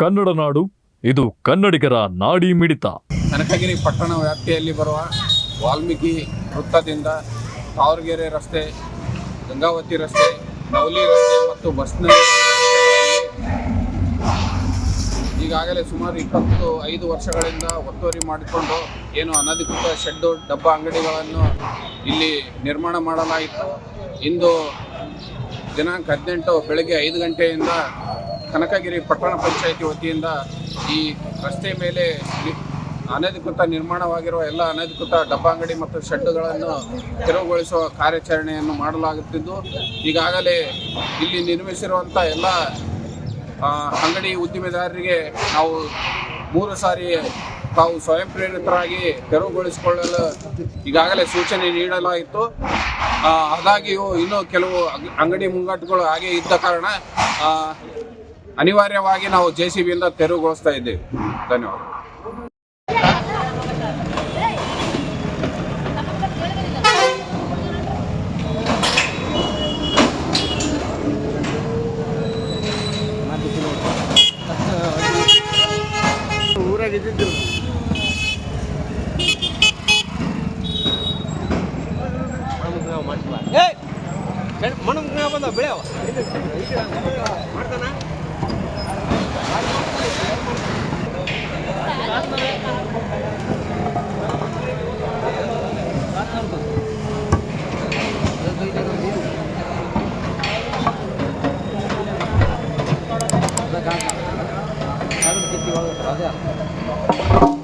ಕನ್ನಡ ನಾಡು, ಇದು ಕನ್ನಡಿಗರ ನಾಡಿ ಮಿಡಿತ. ಕನಕಗಿರಿ ಪಟ್ಟಣ ವ್ಯಾಪ್ತಿಯಲ್ಲಿ ಬರುವ ವಾಲ್ಮೀಕಿ ವೃತ್ತದಿಂದ ತಾವರಗೆರೆ ರಸ್ತೆ, ಗಂಗಾವತಿ ರಸ್ತೆ, ನವಲಿ ರಸ್ತೆ ಮತ್ತು ಬಸ್ನ ಈಗಾಗಲೇ ಸುಮಾರು ಇಪ್ಪತ್ತು ಐದು ವರ್ಷಗಳಿಂದ ಒತ್ತುವರಿ ಮಾಡಿಕೊಂಡು ಏನು ಅನಧಿಕೃತ ಶೆಡ್ಡು, ಡಬ್ಬ ಅಂಗಡಿಗಳನ್ನು ಇಲ್ಲಿ ನಿರ್ಮಾಣ ಮಾಡಲಾಯಿತು. ಇಂದು ದಿನಾಂಕ ಹದಿನೆಂಟು, ಬೆಳಗ್ಗೆ ಐದು ಗಂಟೆಯಿಂದ ಕನಕಗಿರಿ ಪಟ್ಟಣ ಪಂಚಾಯಿತಿ ವತಿಯಿಂದ ಈ ರಸ್ತೆ ಮೇಲೆ ಅನಧಿಕೃತ ನಿರ್ಮಾಣವಾಗಿರುವ ಎಲ್ಲ ಅನಧಿಕೃತ ಡಬ್ಬಾಂಗಡಿ ಮತ್ತು ಶೆಡ್ಗಳನ್ನು ತೆರವುಗೊಳಿಸುವ ಕಾರ್ಯಾಚರಣೆಯನ್ನು ಮಾಡಲಾಗುತ್ತಿದ್ದು, ಈಗಾಗಲೇ ಇಲ್ಲಿ ನಿರ್ಮಿಸಿರುವಂಥ ಎಲ್ಲ ಅಂಗಡಿ ಉದ್ದಿಮೆದಾರರಿಗೆ ನಾವು ಮೂರು ಸಾರಿ ತಾವು ಸ್ವಯಂ ಪ್ರೇರಿತರಾಗಿ ತೆರವುಗೊಳಿಸಿಕೊಳ್ಳಲು ಈಗಾಗಲೇ ಸೂಚನೆ ನೀಡಲಾಯಿತು. ಹಾಗಾಗಿಯೂ ಇನ್ನೂ ಕೆಲವು ಅಂಗ್- ಅಂಗಡಿ ಮುಂಗಟ್ಟುಗಳು ಹಾಗೆ ಇದ್ದ ಕಾರಣ ಅನಿವಾರ್ಯವಾಗಿ ನಾವು ಜೆ ಸಿ ಬಿಯಿಂದ ತೆರವುಗೊಳಿಸ್ತಾ ಇದ್ದೇವೆ. ಧನ್ಯವಾದ. ಮಣ್ಣು ಬಂದ ಬೆಳೆಯವ ಮಾಡ್ತಾನ Gracias.